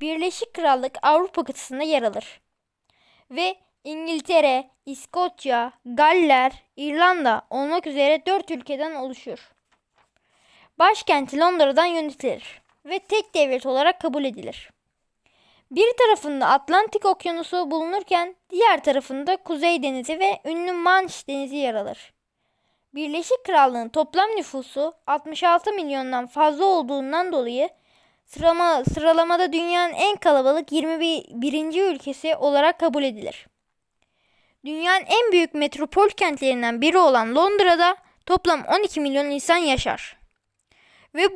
Birleşik Krallık Avrupa kıtasında yer alır. Ve İngiltere, İskoçya, Galler, İrlanda olmak üzere dört ülkeden oluşur. Başkenti Londra'dan yönetilir ve tek devlet olarak kabul edilir. Bir tarafında Atlantik Okyanusu bulunurken diğer tarafında Kuzey Denizi ve ünlü Manş Denizi yer alır. Birleşik Krallığın toplam nüfusu 66 milyondan fazla olduğundan dolayı sıralama, sıralamada dünyanın en kalabalık 21. ülkesi olarak kabul edilir. Dünyanın en büyük metropol kentlerinden biri olan Londra'da toplam 12 milyon insan yaşar. Ve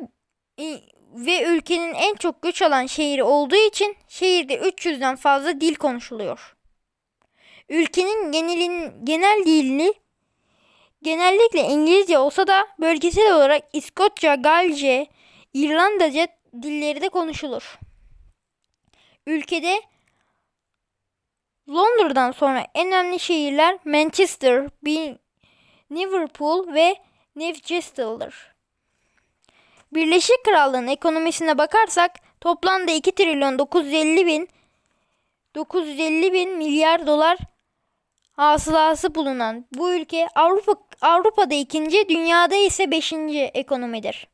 ve ülkenin en çok göç alan şehri olduğu için şehirde 300'den fazla dil konuşuluyor. Ülkenin genelin, genel dili genellikle İngilizce olsa da bölgesel olarak İskoçya, Galce, İrlandaca dilleri de konuşulur. Ülkede Londra'dan sonra en önemli şehirler Manchester, Liverpool ve Newcastle'dır. Birleşik Krallığın ekonomisine bakarsak toplamda 2 trilyon 950 bin 950 bin milyar dolar hasılası bulunan bu ülke Avrupa Avrupa'da ikinci, dünyada ise beşinci ekonomidir.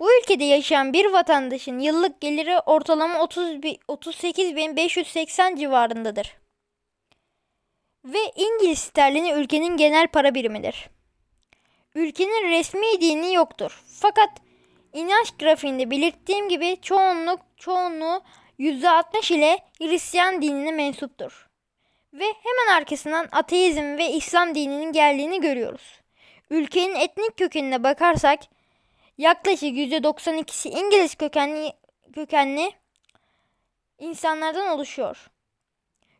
Bu ülkede yaşayan bir vatandaşın yıllık geliri ortalama 30 38.580 civarındadır. Ve İngiliz sterlini ülkenin genel para birimidir. Ülkenin resmi dini yoktur. Fakat inanç grafiğinde belirttiğim gibi çoğunluk çoğunluğu %60 ile Hristiyan dinine mensuptur. Ve hemen arkasından ateizm ve İslam dininin geldiğini görüyoruz. Ülkenin etnik kökenine bakarsak yaklaşık %92'si İngiliz kökenli, kökenli insanlardan oluşuyor.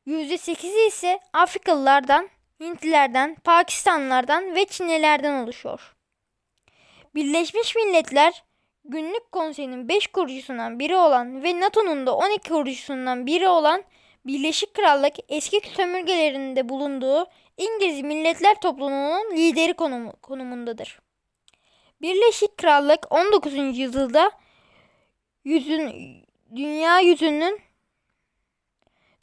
%8'i ise Afrikalılardan, Hintlilerden, Pakistanlılardan ve Çinlilerden oluşuyor. Birleşmiş Milletler Günlük Konseyi'nin 5 kurucusundan biri olan ve NATO'nun da 12 kurucusundan biri olan Birleşik Krallık eski sömürgelerinde bulunduğu İngiliz Milletler Topluluğu'nun lideri konumu, konumundadır. Birleşik Krallık 19. yüzyılda yüzün, dünya yüzünün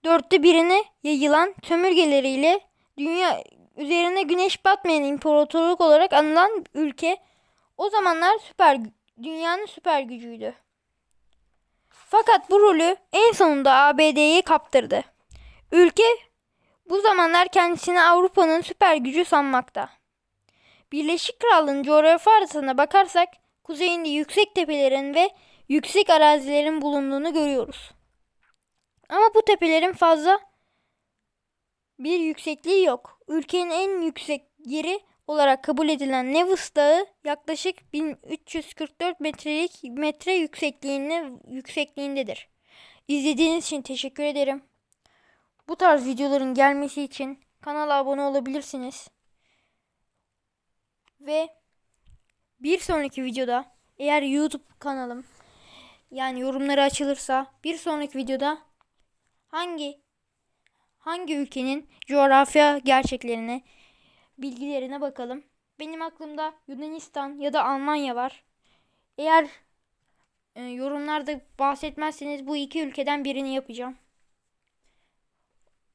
dörtte birine yayılan sömürgeleriyle dünya üzerine güneş batmayan imparatorluk olarak anılan ülke o zamanlar süper dünyanın süper gücüydü. Fakat bu rolü en sonunda ABD'ye kaptırdı. Ülke bu zamanlar kendisini Avrupa'nın süper gücü sanmakta. Birleşik Krallığın coğrafi haritasına bakarsak kuzeyinde yüksek tepelerin ve yüksek arazilerin bulunduğunu görüyoruz. Ama bu tepelerin fazla bir yüksekliği yok. Ülkenin en yüksek yeri olarak kabul edilen Nevis Dağı yaklaşık 1344 metrelik metre yüksekliğinde yüksekliğindedir. İzlediğiniz için teşekkür ederim. Bu tarz videoların gelmesi için kanala abone olabilirsiniz. Ve bir sonraki videoda eğer YouTube kanalım yani yorumları açılırsa bir sonraki videoda hangi hangi ülkenin coğrafya gerçeklerini bilgilerine bakalım. Benim aklımda Yunanistan ya da Almanya var. Eğer e, yorumlarda bahsetmezseniz bu iki ülkeden birini yapacağım.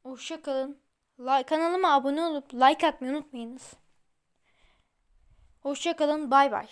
Hoşça kalın. Like, kanalıma abone olup like atmayı unutmayınız. Hoşça kalın. Bay bay.